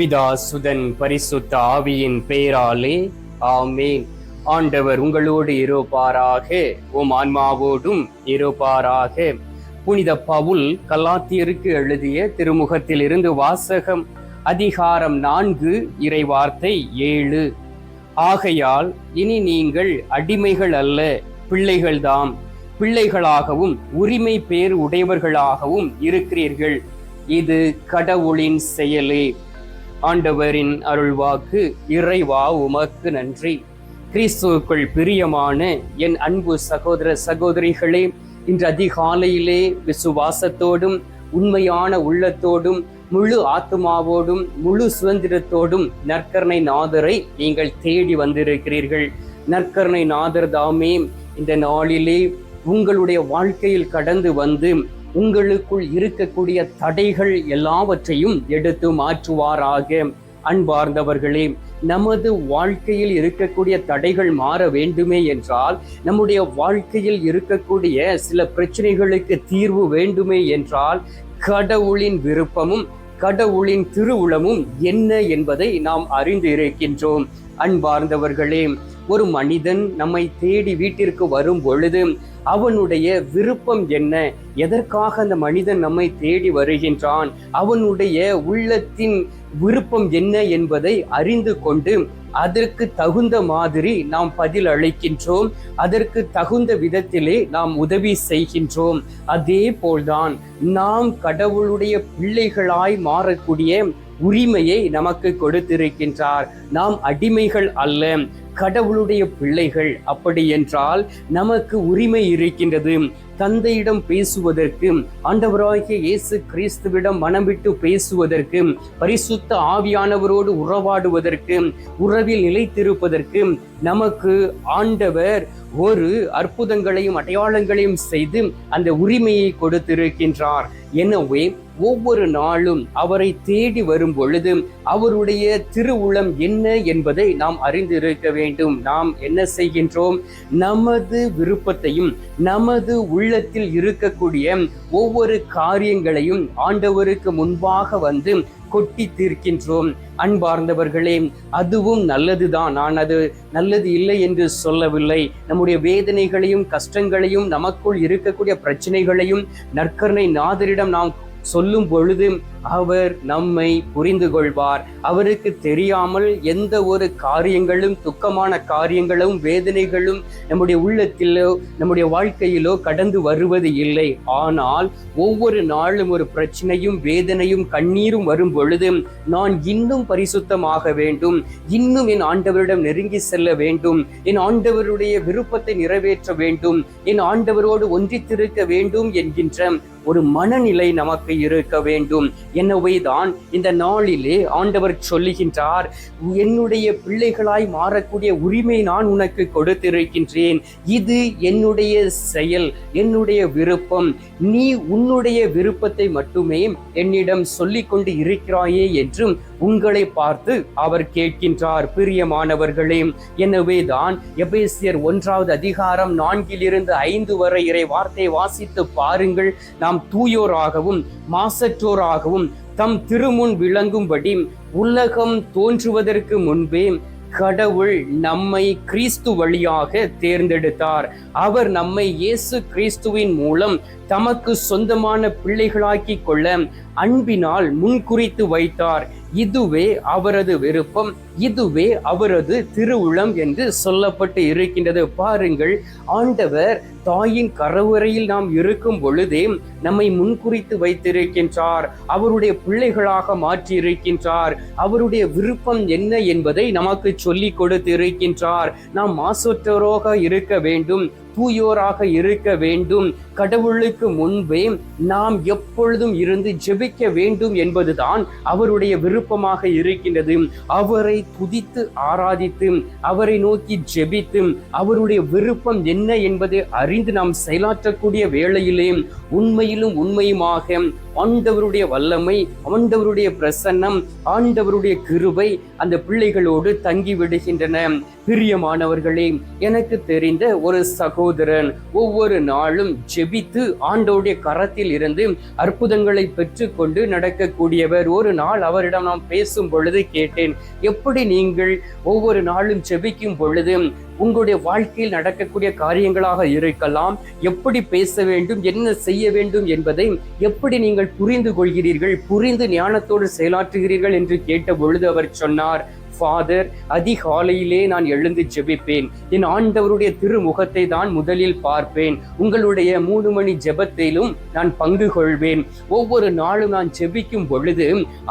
பிதா சுதன் பரிசுத்த ஆவியின் பெயராலே ஆமேன். ஆண்டவர் உங்களோடு இருப்பாராக உம் ஆன்மாவோடும் இருப்பாராக. புனித பவுல் கலாத்தியருக்கு எழுதிய திருமுகத்தில் இருந்து வாசகம் அதிகாரம் நான்கு இறைவார்த்தை ஏழு. ஆகையால் இனி நீங்கள் அடிமைகள் அல்ல பிள்ளைகள்தாம். பிள்ளைகளாகவும் உரிமை பேர் உடையவர்களாகவும் இருக்கிறீர்கள். இது கடவுளின் செயலே. ஆண்டவரின் அருள்வாக்கு இறைவா உமக்கு நன்றி. கிறிஸ்துவுக்குள் பிரியமான என் அன்பு சகோதர சகோதரிகளே இன்று அதிகாலையிலே விசுவாசத்தோடும் உண்மையான உள்ளத்தோடும் முழு ஆத்மாவோடும் முழு சுதந்திரத்தோடும் நற்கரணை நாதரை நீங்கள் தேடி வந்திருக்கிறீர்கள். நற்கரணை நாதர் தாமே இந்த நாளிலே உங்களுடைய வாழ்க்கையில் கடந்து வந்து உங்களுக்குள் இருக்கக்கூடிய தடைகள் எல்லாவற்றையும் எடுத்து மாற்றுவாராக. அன்பார்ந்தவர்களே நமது வாழ்க்கையில் இருக்கக்கூடிய தடைகள் மாற வேண்டுமே என்றால் நம்முடைய வாழ்க்கையில் இருக்கக்கூடிய சில பிரச்சனைகளுக்கு தீர்வு வேண்டுமே என்றால் கடவுளின் விருப்பமும் கடவுளின் திருவுளமும் என்ன என்பதை நாம் அறிந்து இருக்கின்றோம் அன்பார்ந்தவர்களே ஒரு மனிதன் நம்மை தேடி வீட்டிற்கு வரும் பொழுது அவனுடைய விருப்பம் என்ன? எதற்காக அந்த மனிதன் நம்மை தேடி வருகின்றான்? அவனுடைய உள்ளத்தின் விருப்பம் என்ன என்பதை அறிந்து கொண்டு அதற்கு தகுந்த மாதிரி நாம் பதில் அளிக்கின்றோம். அதற்கு தகுந்த விதத்திலே நாம் உதவி செய்கின்றோம். அதே போல்தான் நாம் கடவுளுடைய பிள்ளைகளாய் மாறக்கூடிய உரிமையை நமக்கு கொடுத்திருக்கின்றார். நாம் அடிமைகள் அல்ல. கடவுளுடைய பிள்ளைகள் அப்படி என்றால் நமக்கு உரிமை இருக்கின்றது. தந்தையிடம் பேசுவதற்கு ஆண்டவராகிய இயேசு கிறிஸ்துவிடம் மனம் விட்டு பேசுவதற்கு பரிசுத்த ஆவியானவரோடு உறவாடுவதற்கு உறவில் நிலைத்திருப்பதற்கு நமக்கு ஆண்டவர் ஒரு அற்புதங்களையும் அடையாளங்களையும் செய்து அந்த உரிமையை கொடுத்திருக்கின்றார். எனவே ஒவ்வொரு நாளும் அவரை தேடி வரும் பொழுது அவருடைய திருவுளம் என்ன என்பதை நாம் அறிந்திருக்க வேண்டும். நாம் என்ன செய்கின்றோம்? நமது விருப்பத்தையும் நமது உள்ளத்தில் இருக்கக்கூடிய ஒவ்வொரு காரியங்களையும் ஆண்டவருக்கு முன்பாக வந்து கொட்டி தீர்க்கின்றோம். அன்பார்ந்தவர்களே அதுவும் நல்லதுதான். நான் அது நல்லது இல்லை என்று சொல்லவில்லை. நம்முடைய வேதனைகளையும் கஷ்டங்களையும் நமக்குள் இருக்கக்கூடிய பிரச்சனைகளையும் நற்கருணை நாதரிடம் நாம் சொல்லும் பொழுது அவர் நம்மை புரிந்து கொள்வார் அவருக்கு தெரியாமல் எந்த ஒரு காரியங்களும் துக்கமான காரியங்களும் வேதனைகளும் நம்முடைய உள்ளத்திலோ நம்முடைய வாழ்க்கையிலோ கடந்து வருவது இல்லை. ஆனால் ஒவ்வொரு நாளும் ஒரு பிரச்சனையும் வேதனையும் கண்ணீரும் வரும் பொழுது நான் இன்னும் பரிசுத்தமாக வேண்டும். இன்னும் என் ஆண்டவரிடம் நெருங்கி செல்ல வேண்டும். என் ஆண்டவருடைய விருப்பத்தை நிறைவேற்ற வேண்டும். என் ஆண்டவரோடு ஒன்றித்திருக்க வேண்டும் என்கின்ற ஒரு மனநிலை நமக்கு இருக்க வேண்டும். எனவே தான் இந்த நாளிலே ஆண்டவர் சொல்லுகின்றார் என்னுடைய பிள்ளைகளாய் மாறக்கூடிய உரிமை நான் உனக்கு கொடுத்திருக்கின்றேன். இது என்னுடைய செயல் என்னுடைய விருப்பம். நீ உன்னுடைய விருப்பத்தை மட்டுமே என்னிடம் சொல்லிக்கொண்டு இருக்கிறாயே என்றும் உங்களை பார்த்து அவர் கேட்கின்றார் பிரியமானவர்களே எனவே தான் எபேசியர் ஒன்றாவது அதிகாரம் நான்கிலிருந்து ஐந்து வரை இறை வார்த்தை வாசித்து பாருங்கள். நாம் தூயோராகவும் மாசற்றோராகவும் தம் திருமுன் விளங்கும்படி உலகம் தோன்றுவதற்கு முன்பே கடவுள் நம்மை கிறிஸ்து வழியாக தேர்ந்தெடுத்தார். அவர் நம்மை இயேசு கிறிஸ்துவின் மூலம் தமக்கு சொந்தமான பிள்ளைகளாக்கி கொள்ள அன்பினால் முன்குறித்து வைத்தார். இதுவே அவரது விருப்பம். இதுவே அவரது திருவுளம் என்று சொல்லப்பட்டு இருக்கின்றது. பாருங்கள் ஆண்டவர் தாயின் கரவுரையில் நாம் இருக்கும் பொழுதே நம்மை முன்குறித்து வைத்திருக்கின்றார். அவருடைய பிள்ளைகளாக மாற்றி இருக்கின்றார் அவருடைய விருப்பம் என்ன என்பதை நமக்கு சொல்லிக் கொடுத்து இருக்கின்றார் நாம் மாசற்றோராக இருக்க வேண்டும். தூயோராக இருக்க வேண்டும். கடவுளுக்கு முன்பே நாம் எப்பொழுதும் இருந்து ஜெபிக்க வேண்டும் என்பதுதான் அவருடைய விருப்பமாக இருக்கின்றது. அவரை துதித்து ஆராதித்து அவரை நோக்கி ஜெபித்து அவருடைய விருப்பம் என்ன என்பதை அறிந்து நாம் செயலாற்றக்கூடிய வேளையிலே உண்மையிலும் உண்மையுமாக ஆண்டவருடைய வல்லமை ஆண்டவருடைய பிரசன்னம் ஆண்டவருடைய கிருபை அந்த பிள்ளைகளோடு தங்கி விடுகின்றன பிரியமானவர்களே எனக்கு தெரிந்த ஒரு சகோ சகோதரன் ஒவ்வொரு நாளும் ஜெபித்து ஆண்டோடைய கரத்தில் இருந்து அற்புதங்களை பெற்றுக்கொண்டு நடக்கக்கூடியவர். ஒரு நாள் அவரிடம் நாம் பேசும் பொழுது கேட்டேன் எப்படி நீங்கள் ஒவ்வொரு நாளும் ஜெபிக்கும் பொழுது உங்களுடைய வாழ்க்கையில் நடக்கக்கூடிய காரியங்களாக இருக்கலாம்? எப்படி பேச வேண்டும்? என்ன செய்ய வேண்டும்? என்பதை எப்படி நீங்கள் புரிந்து கொள்கிறீர்கள்? புரிந்து ஞானத்தோடு செயலாற்றுகிறீர்கள் என்று கேட்ட பொழுது அவர் சொன்னார் ஃபாதர் அதிகாலையிலே நான் எழுந்து ஜெபிப்பேன். என் ஆண்டவருடைய திருமுகத்தை தான் முதலில் பார்ப்பேன். உங்களுடைய மூணு மணி ஜெபத்திலும் நான் பங்கு கொள்வேன். ஒவ்வொரு நாளும் நான் ஜெபிக்கும் பொழுது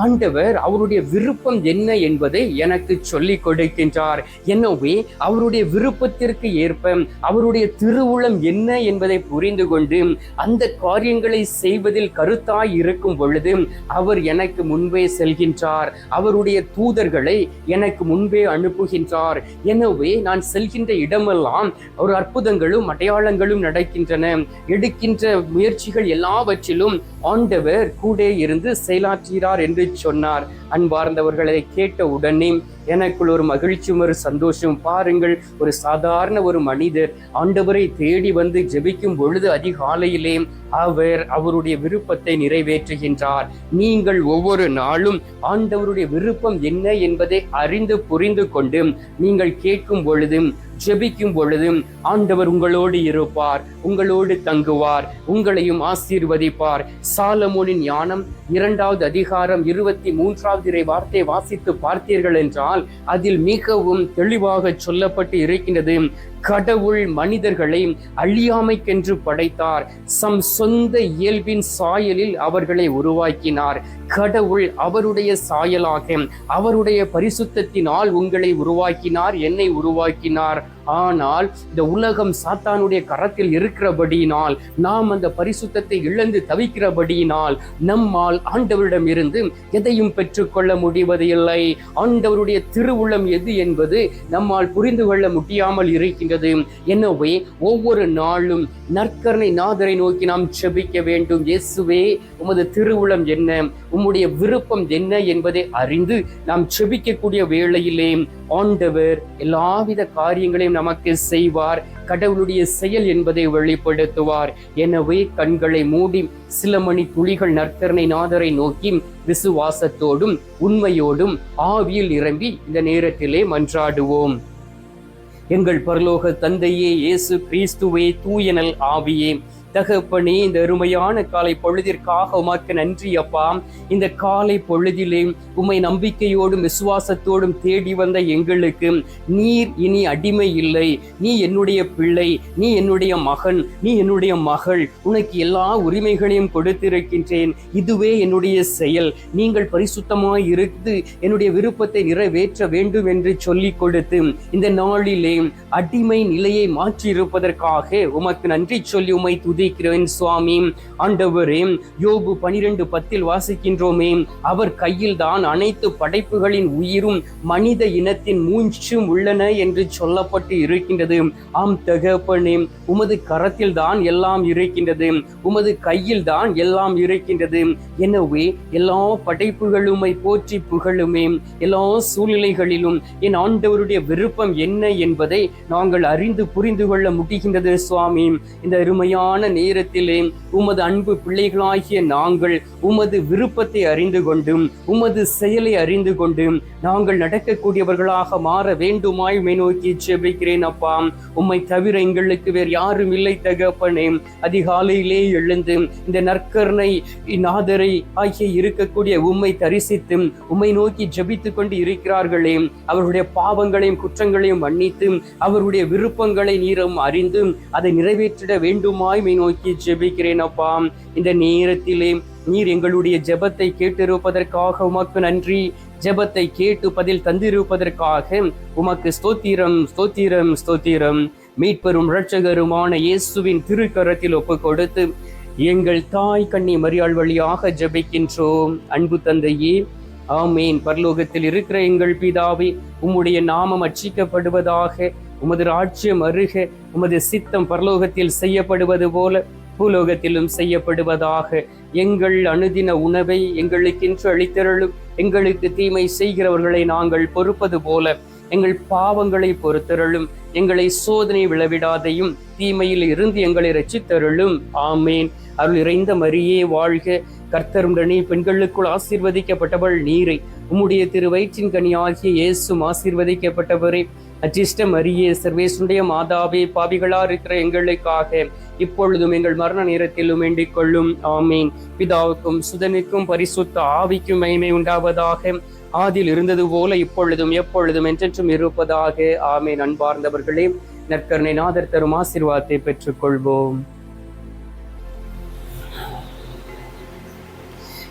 ஆண்டவர் அவருடைய விருப்பம் என்ன என்பதை எனக்கு சொல்லிக் கொடுக்கின்றார். எனவே அவருடைய விருப்பத்திற்கு ஏற்ப அவருடைய திருவுளம் என்ன என்பதை புரிந்து கொண்டு அந்த காரியங்களை செய்வதில் கருத்தாய் இருக்கும் பொழுது அவர் எனக்கு முன்பே செல்கின்றார். அவருடைய தூதர்களை எனக்கு முன்பே அனுப்புகின்றார். எனவே நான் செல்கின்ற இடமெல்லாம் ஒரு அற்புதங்களும் அடையாளங்களும் நடக்கின்றன. எடுக்கின்ற முயற்சிகள் எல்லாவற்றிலும் ஆண்டவர் கூட இருந்து செயலாற்றுகிறார் என்று சொன்னார். அன்பார்ந்தவர்களை கேட்ட உடனே எனக்குள் ஒரு மகிழ்ச்சியும் ஒரு சந்தோஷம் பாருங்கள் ஒரு சாதாரண ஒரு மனிதர் ஆண்டவரை தேடி வந்து ஜெபிக்கும் பொழுது அதிகாலையிலே அவர் அவருடைய விருப்பத்தை நிறைவேற்றுகின்றார். நீங்கள் ஒவ்வொரு நாளும் ஆண்டவருடைய விருப்பம் என்ன என்பதை அறிந்து புரிந்து கொண்டு நீங்கள் கேட்கும் பொழுதும் ஜெபிக்கும் பொழுதும் ஆண்டவர் உங்களோடு இருப்பார் உங்களோடு தங்குவார் உங்களையும் ஆசீர்வதிப்பார். சாலமோனின் ஞானம் இரண்டாவது அதிகாரம் இருபத்தி மூன்றாவது இறை வார்த்தை வாசித்து பார்த்தீர்கள் என்றால் அதில் மிகவும் தெளிவாக சொல்லப்பட்டு இருக்கின்றது கடவுள் மனிதர்களை அழியாமைக்கென்று படைத்தார். சம் சொந்த இயல்பின் சாயலில் அவர்களை உருவாக்கினார். கடவுள் அவருடைய சாயலாக அவருடைய பரிசுத்தத்தினால் உங்களை உருவாக்கினார் என்னை உருவாக்கினார். ஆனால் இந்த உலகம் சாத்தானுடைய கரத்தில் இருக்கிறபடியினால் நாம் அந்த பரிசுத்தத்தை இழந்து தவிக்கிறபடியினால் நம்மால் ஆண்டவரிடம் இருந்து எதையும் பெற்றுக்கொள்ள முடிவது இல்லை ஆண்டவருடைய திருவுளம் எது என்பது நம்மால் புரிந்து கொள்ள முடியாமல் இருக்கின்றது. எனவே ஒவ்வொரு நாளும் நற்கரணை நாதரை நோக்கி நாம் செபிக்க வேண்டும். இயேசுவே உமது திருவுளம் என்ன? உம்முடைய விருப்பம் என்ன என்பதை அறிந்து நாம் செபிக்கக்கூடிய வேளையிலே ஆண்டவர் எல்லாவித காரியங்களையும் நமக்கு செய்வார். கடவுளுடைய செயல் என்பதை வெளிப்படுத்துவார். எனவே கண்களை மூடி சில மணி துளிகள் நற்கரணை நாதரை நோக்கி விசுவாசத்தோடும் உண்மையோடும் ஆவியில் நிரம்பி இந்த நேரத்திலே மன்றாடுவோம். எங்கள் பரலோக தந்தையே இயேசு கிறிஸ்துவே தூயனல் ஆவியே. தகப்பனே இந்த அருமையான காலை பொழுதிற்காக உமக்கு நன்றி அப்பா. இந்த காலை பொழுதிலே உம்மை நம்பிக்கையோடும் விசுவாசத்தோடும் தேடி வந்த எங்களுக்கு நீர் இனி அடிமை இல்லை. நீ என்னுடைய பிள்ளை நீ என்னுடைய மகன் நீ என்னுடைய மகள். உனக்கு எல்லா உரிமைகளையும் கொடுத்திருக்கின்றேன். இதுவே என்னுடைய செயல். நீங்கள் பரிசுத்தமாய் இருந்து என்னுடைய விருப்பத்தை நிறைவேற்ற வேண்டும் என்று சொல்லிக் கொடுத்து இந்த நாளிலே அடிமை நிலையை மாற்றியிருப்பதற்காக உமக்கு நன்றி சொல்லி உம்மை துதிக்கிறேன் சுவாமி. ஆண்டவரே யோபு பனிரெண்டு பத்தில் வாசிக்கின்றோமே அவர் கையில் தான் அனைத்து படைப்புகளின் உயிரும் மனித இனத்தின் மூச்சும் உள்ளன என்று சொல்லப்பட்டு இருக்கின்றது. ஆம் தகப்பனே உமது கரத்தில் தான் எல்லாம் இருக்கின்றது. உமது கையில் தான் எல்லாம் இருக்கின்றது. எனவே எல்லா படைப்புகளுமை போற்றி புகழுமே. எல்லா சூழ்நிலைகளிலும் என் ஆண்டவருடைய விருப்பம் என்ன என்பதை நாங்கள் அறிந்து புரிந்து கொள்ள முடிகின்றது சுவாமி. இந்த அருமையான நேரத்திலே உமது அன்பு பிள்ளைகளாகிய நாங்கள் உமது விருப்பத்தை அறிந்து கொண்டும் உமது செயலை அறிந்து கொண்டும் நாங்கள் நடக்கக்கூடியவர்களாக மாற வேண்டுமாய் மை நோக்கி செபிக்கிறேன் அப்பா. உம்மை தவிர எங்களுக்கு வேறு யாரும் இல்லை தகப்பனே. அதிகாலையிலே எழுந்து இந்த நற்கருணை நாதரை ஆகிய இருக்கக்கூடிய உம்மை தரிசித்து உம்மை நோக்கி ஜெபித்து கொண்டு இருக்கிறார்களே. அவர்களுடைய பாவங்களையும் குற்றங்களையும் மன்னித்து அவருடைய விருப்பங்களை நீரும் அறிந்து அதை நிறைவேற்றிட வேண்டுமாய் மை நோக்கி ஜெபிக்கிறேன் அப்பா இந்த நேரத்திலே நீர் எங்களுடைய ஜெபத்தை கேட்டிருப்பதற்காக உமக்கு நன்றி. ஜெபத்தை கேட்டு பதில் தந்திருப்பதற்காக உமக்கு ஸ்தோத்திரம் ஸ்தோத்திரம் ஸ்தோத்திரம். மீட்பெரும் இரட்சகருமான இயேசுவின் திருக்கரத்தில் ஒப்பு கொடுத்து எங்கள் தாய் கண்ணி மரியாள் வழியாக ஜபிக்கின்றோம். அன்பு தந்தையே ஆமேன். பரலோகத்தில் இருக்கிற எங்கள் பிதாவே உம்முடைய நாமம் அச்சிக்கப்படுவதாக உமது ராஜ்யம் அருக உமது சித்தம் பரலோகத்தில் செய்யப்படுவது போல பூலோகத்திலும் செய்யப்படுவதாக. எங்கள் அணுதின உணவை எங்களுக்கென்று அளித்தருளும் எங்களுக்கு தீமை செய்கிறவர்களை நாங்கள் பொறுப்பது போல எங்கள் பாவங்களை பொறுத்தருளும் எங்களை சோதனை விளவிடாதையும் தீமையில் இருந்து எங்களை ரச்சித்தருளும் ஆமேன். அருள் இறைந்த மரியே வாழ்க. கர்த்தருடனே பெண்களுக்குள் ஆசீர்வதிக்கப்பட்டவள் நீரை. உம்முடைய திரு வயிற்றின் கனியாகிய இயேசும் ஆசீர்வதிக்கப்பட்டவரே. அச்சிஷ்ட மரியே சர்வேசுடைய மாதாவே பாவிகளா இருக்கிற எங்களுக்காக. இப்பொழுதும் எங்கள் மரண நேரத்திலும் வேண்டிக் கொள்ளும். ஆமீன். பிதாவுக்கும் சுதனுக்கும் பரிசுத்த ஆவிக்கும் மகிமை உண்டாவதாக. ஆதில் இருந்தது போல இப்பொழுதும் எப்பொழுதும் என்றென்றும் இருப்பதாக. ஆமேன். அன்பார்ந்தவர்களே நற்கருணை நாதர் தரும் ஆசீர்வாதத்தை பெற்றுக்கொள்வோம்.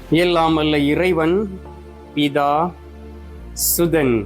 எல்லாம் அல்ல இறைவன் பிதா சுதன்.